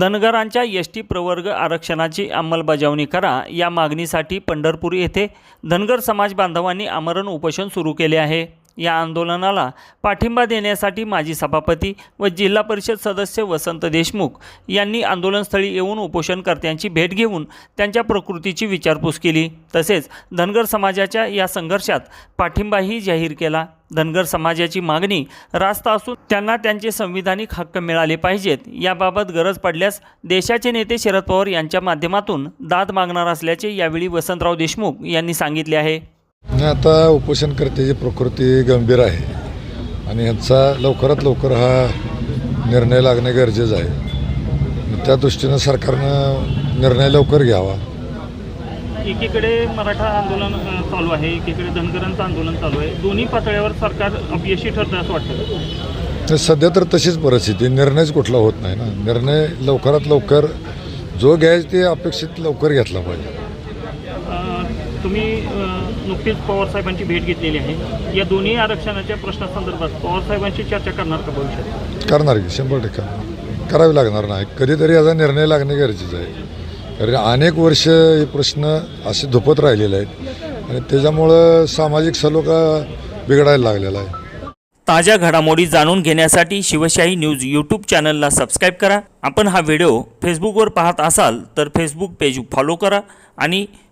धनगरांच्या S T प्रवर्ग आरक्षणाची अंमलबजावणी करा या मागणीसाठी पंढरपूर येथे धनगर समाज बांधवांनी आमरण उपोषण सुरू केले आहे. या आंदोलनाला पाठिंबा देण्यासाठी माजी सभापती व जिल्हा परिषद सदस्य वसंत देशमुख यांनी आंदोलनस्थळी येऊन उपोषणकर्त्यांची भेट घेऊन त्यांच्या प्रकृतीची विचारपूस केली. तसेच धनगर समाजाच्या या संघर्षात पाठिंबाही जाहीर केला. धनगर समाजाची मागणी रास्त असून त्यांना त्यांचे संविधानिक हक्क मिळाले पाहिजेत. याबाबत गरज पडल्यास देशाचे नेते शरद पवार यांच्या माध्यमातून दाद मागणार असल्याचे यावेळी वसंतराव देशमुख यांनी सांगितले आहे. नाही आता उपोषणकर्त्याची प्रकृती गंभीर आहे. आणि ह्यांचा लवकरात लवकर हा निर्णय लागणे गरजेचं आहे. त्या दृष्टीनं सरकारनं निर्णय लवकर घ्यावा. एकीकडे मराठा आंदोलन चालू आहे एकीकडे धनगरांचं आंदोलन चालू आहे. दोन्ही पातळ्यावर सरकार अपयशी ठरतं असं वाटतं. तर सध्या तर तशीच परिस्थिती. निर्णयच कुठला होत नाही ना. निर्णय लवकरात लवकर जो घ्यायचा ते अपेक्षित लवकर घेतला पाहिजे. तुम्ही नुकतीच पवार साहेबांची भेट घेतलेली आहे. या दोन्ही आरक्षणाच्या प्रश्नासंदर्भात पवार साहेबांशी चर्चा करणार का भविष्यात? करणार की शंभर टक्के करावी लागणार नाही. कधीतरी याचा निर्णय लागणे गरजेचं आहे. कारण अनेक वर्ष हे प्रश्न असे धुपत राहिलेले आहेत. आणि त्याच्यामुळं सामाजिक सलोखा बिघडायला लागलेला आहे. ताज्या घडामोडी जाणून घेण्यासाठी शिवशाही न्यूज यूट्यूब चॅनलला सबस्क्राईब करा. आपण हा व्हिडिओ फेसबुकवर पाहत असाल तर फेसबुक पेज फॉलो करा आणि